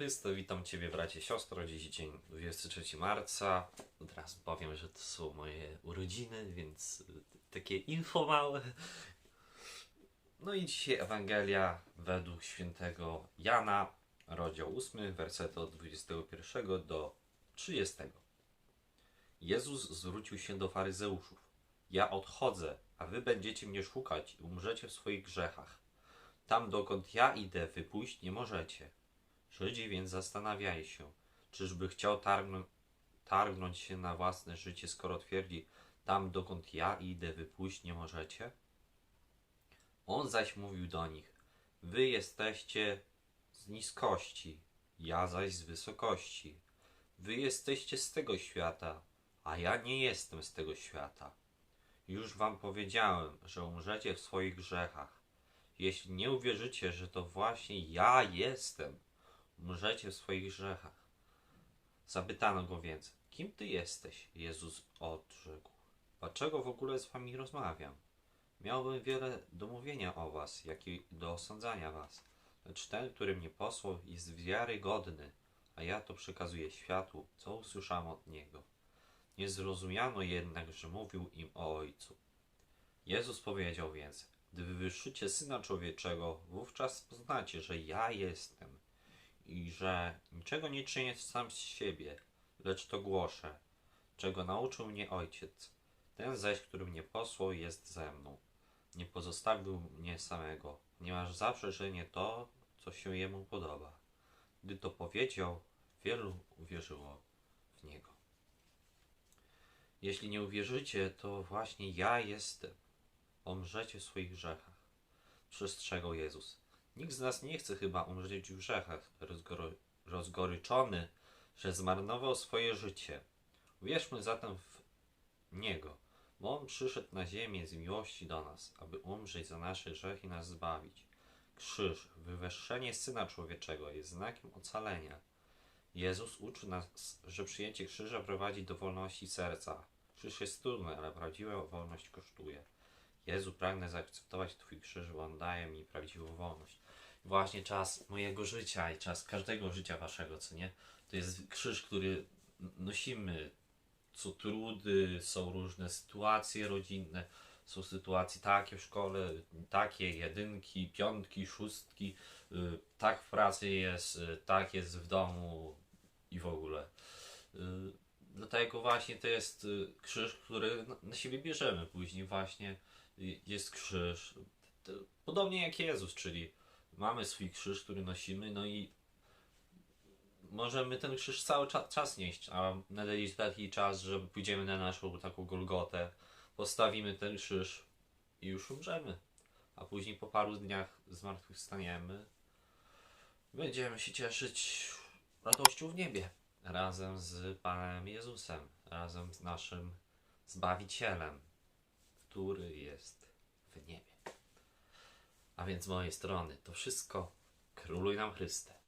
Chryste, witam Ciebie bracie, siostro. Dziś dzień 23 marca. Od razu powiem, że to są moje urodziny, więc y, takie info małe. No i dzisiaj Ewangelia według świętego Jana, rozdział 8, wersety od 21 do 30. Jezus zwrócił się do faryzeuszów. Ja odchodzę, a wy będziecie mnie szukać i umrzecie w swoich grzechach. Tam dokąd ja idę, wy pójść nie możecie. Żydzi więc zastanawiali się, czyżby chciał targnąć, targnąć się na własne życie, skoro twierdzi, tam dokąd ja idę, wy pójść nie możecie? On zaś mówił do nich, wy jesteście z niskości, ja zaś z wysokości. Wy jesteście z tego świata, a ja nie jestem z tego świata. Już wam powiedziałem, że umrzecie w swoich grzechach. Jeśli nie uwierzycie, że to właśnie ja jestem, umrzecie w swoich grzechach. Zapytano go więc, kim ty jesteś? Jezus odrzekł, dlaczego w ogóle z wami rozmawiam? Miałbym wiele do mówienia o was, jak i do osądzania was. Lecz ten, który mnie posłał, jest wiarygodny, a ja to przekazuję światu, co usłyszałem od niego. Nie zrozumiano jednak, że mówił im o Ojcu. Jezus powiedział więc, gdy wywyższycie Syna Człowieczego, wówczas poznacie, że ja jestem i że niczego nie czynię sam z siebie, lecz to głoszę, czego nauczył mnie Ojciec. Ten zaś, który mnie posłał, jest ze mną. Nie pozostawił mnie samego, ponieważ zawsze czynię to, co się jemu podoba. Gdy to powiedział, wielu uwierzyło w niego. Jeśli nie uwierzycie, to właśnie ja jestem. Umrzecie w swoich grzechach. Przestrzegał Jezus. Nikt z nas nie chce chyba umrzeć w grzechach, rozgoro- rozgoryczony, że zmarnował swoje życie. Uwierzmy zatem w Niego, bo On przyszedł na ziemię z miłości do nas, aby umrzeć za nasze grzechy i nas zbawić. Krzyż, wywyższenie Syna Człowieczego jest znakiem ocalenia. Jezus uczy nas, że przyjęcie krzyża prowadzi do wolności serca. Krzyż jest trudny, ale prawdziwa wolność kosztuje. Jezu, pragnę zaakceptować Twój krzyż, bo On daje mi prawdziwą wolność. Właśnie czas mojego życia i czas każdego życia Waszego, co nie? To jest krzyż, który nosimy. Co trudy, są różne sytuacje rodzinne, są sytuacje takie w szkole, takie jedynki, piątki, szóstki, y, tak w pracy jest, y, tak jest w domu i w ogóle. Y, Dlatego właśnie to jest krzyż, który na- siebie bierzemy. Później właśnie jest krzyż, podobnie jak Jezus, czyli mamy swój krzyż, który nosimy, no i możemy ten krzyż cały cza- czas nieść, a nadejdzie taki czas, że pójdziemy na naszą taką Golgotę, postawimy ten krzyż i już umrzemy. A później po paru dniach zmartwychwstaniemy. Będziemy się cieszyć radością w niebie. Razem z Panem Jezusem, razem z naszym Zbawicielem, który jest w niebie. A więc z mojej strony to wszystko. Króluj nam Chryste.